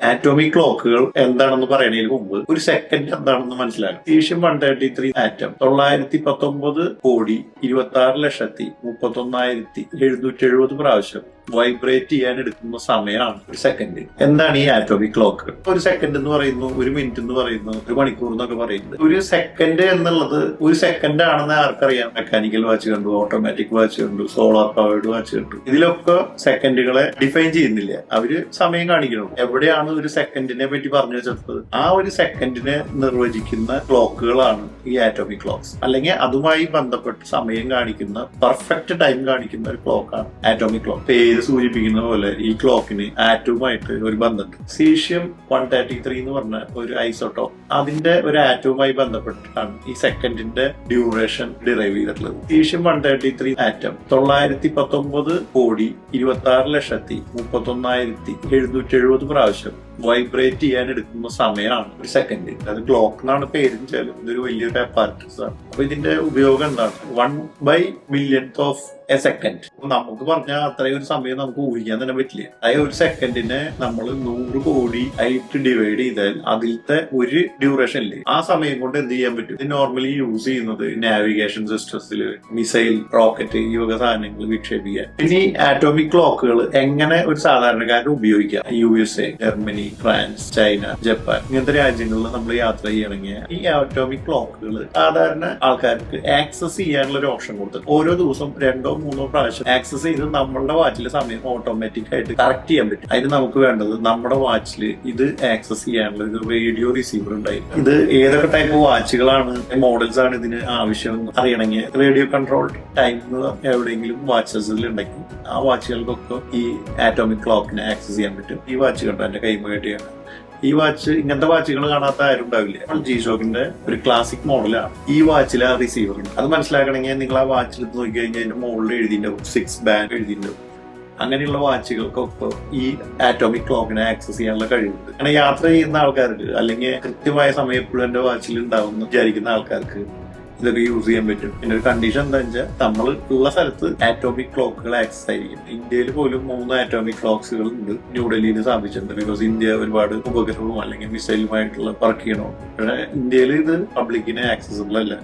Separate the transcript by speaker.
Speaker 1: Atomic ക്ലോക്കുകൾ എന്താണെന്ന് പറയുന്നതിന് മുമ്പ് ഒരു സെക്കൻഡ് എന്താണെന്ന് മനസ്സിലാക്കും caesium one thirty three atom തൊള്ളായിരത്തി പത്തൊമ്പത് കോടി ഇരുപത്തി ആറ് ലക്ഷത്തി മുപ്പത്തി ഒന്നായിരത്തി എഴുന്നൂറ്റി എഴുപത് പ്രാവശ്യം. വൈബ്രേറ്റ് ചെയ്യാൻ എടുക്കുന്ന സമയമാണ് ഒരു സെക്കൻഡ് എന്താണ് ഈ ആറ്റോമിക് ക്ലോക്ക് ഒരു സെക്കൻഡ് എന്ന് പറയുന്നു ഒരു മിനിറ്റ് എന്ന് പറയുന്നു ഒരു മണിക്കൂർ എന്നൊക്കെ പറയുന്നത്. ഒരു സെക്കൻഡ് എന്നുള്ളത് ഒരു സെക്കൻഡ് ആണെന്ന് ആർക്കറിയാം? മെക്കാനിക്കൽ വാച്ച് കണ്ടു ഓട്ടോമാറ്റിക് വാച്ച് കണ്ടു സോളാർ പവേർഡ് വാച്ച് കണ്ടു. ഇതിലൊക്കെ സെക്കൻഡുകളെ ഡിഫൈൻ ചെയ്യുന്നില്ല. അവർ സമയം കാണിക്കണം. എവിടെയാണ് ഒരു സെക്കൻഡിനെ പറ്റി പറഞ്ഞു വെച്ചത് ആ ഒരു സെക്കൻഡിനെ നിർവചിക്കുന്ന ക്ലോക്കുകളാണ് ഈ ആറ്റോമിക് ക്ലോക്ക്സ് അല്ലെങ്കിൽ അതുമായി ബന്ധപ്പെട്ട് സമയം കാണിക്കുന്ന പെർഫെക്റ്റ് ടൈം കാണിക്കുന്ന ഒരു ക്ലോക്കാണ് ആറ്റോമിക് ക്ലോക്ക് പേര് സൂചിപ്പിക്കുന്ന പോലെ ഈ ക്ലോക്കിന് ആറ്റവുമായിട്ട് ഒരു ബന്ധമുണ്ട്. സീഷ്യം വൺ തേർട്ടി ത്രീ എന്ന് പറഞ്ഞ ഒരു ഐസോട്ടോ അതിന്റെ ഒരു ആറ്റവുമായി ബന്ധപ്പെട്ടിട്ടാണ് ഈ സെക്കൻഡിന്റെ ഡ്യൂറേഷൻ ഡിറൈവ് ചെയ്തിട്ടുള്ളത്. Caesium one thirty three atom തൊള്ളായിരത്തി പത്തൊമ്പത് കോടി ഇരുപത്തി ആറ് ലക്ഷത്തി മുപ്പത്തി ഒന്നായിരത്തി എഴുന്നൂറ്റി എഴുപത് പ്രാവശ്യം വൈബ്രേറ്റ് ചെയ്യാൻ എടുക്കുന്ന സമയമാണ്. ഒരു സെക്കൻഡ് അത് ക്ലോക്ക് എന്നാണ് പേരും വെച്ചാലും ഇതൊരു വലിയൊരു അപ്പാരറ്റസ് ആണ്. അപ്പൊ ഇതിന്റെ ഉപയോഗം എന്താണ്? One by millions of a second നമുക്ക് പറഞ്ഞാൽ അത്രയും ഒരു സമയം നമുക്ക് ഊഹിക്കാൻ തന്നെ പറ്റില്ല. അതായത് ഒരു സെക്കൻഡിനെ നമ്മൾ നൂറ് കോടി ആയിട്ട് ഡിവൈഡ് ചെയ്താൽ അതിലത്തെ ഒരു ഡ്യൂറേഷൻ ഇല്ലേ? ആ സമയം കൊണ്ട് എന്ത് ചെയ്യാൻ പറ്റും? ഇത് നോർമലി യൂസ് ചെയ്യുന്നത് നാവിഗേഷൻ സിസ്റ്റംസിൽ മിസൈൽ റോക്കറ്റ് ഈ വക സാധനങ്ങൾ വിക്ഷേപിക്കാൻ ഇനി ആറ്റോമിക് ക്ലോക്കുകൾ എങ്ങനെ ഒരു സാധാരണക്കാരൻ ഉപയോഗിക്കാം? U S A Germany France China Japan ഇങ്ങനത്തെ രാജ്യങ്ങളിൽ നമ്മൾ യാത്ര ചെയ്യണമെങ്കിൽ ഈ ആറ്റോമിക് ക്ലോക്കുകൾ സാധാരണ ആൾക്കാർക്ക് ആക്സസ് ചെയ്യാനുള്ള ഒരു ഓപ്ഷൻ കൊടുത്തു ഓരോ ദിവസം രണ്ടോ മൂന്നോ പ്രാവശ്യം ആക്സസ് ചെയ്ത് നമ്മളുടെ വാച്ചിലെ സമയം ഓട്ടോമാറ്റിക് ആയിട്ട് കറക്റ്റ് ചെയ്യാൻ പറ്റും. അതിന് നമുക്ക് വേണ്ടത് നമ്മുടെ വാച്ചിൽ ഇത് ആക്സസ് ചെയ്യാനുള്ള ഒരു റേഡിയോ റിസീവർ ഉണ്ടായിരുന്നു ഇത് ഏതൊക്കെ ടൈപ്പ് വാച്ചുകളാണ് മോഡൽസ് ആണ് ഇതിന് ആവശ്യം അറിയണമെങ്കിൽ റേഡിയോ കൺട്രോൾ ടൈം എവിടെയെങ്കിലും വാച്ചസിൽ ഉണ്ടെങ്കിൽ ആ വാച്ചുകൾക്കൊക്കെ ഈ ആറ്റോമിക് ക്ലോക്കിനെ ആക്സസ് ചെയ്യാൻ പറ്റും. ഈ വാച്ച് കണ്ടോ എന്റെ കൈമ കെട്ടിയാണ് ഈ വാച്ച് ഇങ്ങനത്തെ വാച്ചുകൾ കാണാത്ത ആരും ഉണ്ടാവില്ല. ജി ഷോക്കിന്റെ ഒരു ക്ലാസിക് മോഡലാണ് ഈ വാച്ചിലെ ആ റിസീവർ ഉണ്ട് അത് മനസ്സിലാക്കണമെങ്കിൽ നിങ്ങൾ ആ വാച്ചിൽ നോക്കി കഴിഞ്ഞാൽ അതിന്റെ മുകളിൽ എഴുതിയിട്ടുണ്ടാവും. Six band എഴുതിയിട്ടുണ്ടാവും. അങ്ങനെയുള്ള വാച്ചുകൾക്കൊക്കെ ഈ ആറ്റോമിക് ക്ലോക്കിനെ ആക്സസ് ചെയ്യാനുള്ള കഴിവുണ്ട്. അങ്ങനെ യാത്ര ചെയ്യുന്ന ആൾക്കാർക്ക് അല്ലെങ്കിൽ കൃത്യമായ സമയം എപ്പോഴും എന്റെ വാച്ചിൽ ഉണ്ടാവും എന്ന് വിചാരിക്കുന്ന ആൾക്കാർക്ക് ഇതൊക്കെ യൂസ് ചെയ്യാൻ പറ്റും. പിന്നെ ഒരു കണ്ടീഷൻ എന്താ വെച്ചാൽ നമ്മൾ ഉള്ള സ്ഥലത്ത് ആറ്റോമിക് ക്ലോക്കുകൾ ആക്സസ് ആയിരിക്കും. ഇന്ത്യയിൽ പോലും മൂന്ന് ആറ്റോമിക് ക്ലോക്സുകൾ ഉണ്ട് ന്യൂഡൽഹിയിൽ സ്ഥാപിച്ചിട്ടുണ്ട്. ബിക്കോസ് ഇന്ത്യ ഒരുപാട് ഉപഗ്രഹവും അല്ലെങ്കിൽ മിസൈലുമായിട്ടുള്ള വർക്ക് ചെയ്യണോ പക്ഷേ ഇന്ത്യയിൽ ഇത് പബ്ലിക്കിന് ആക്സസിബിൾ അല്ല.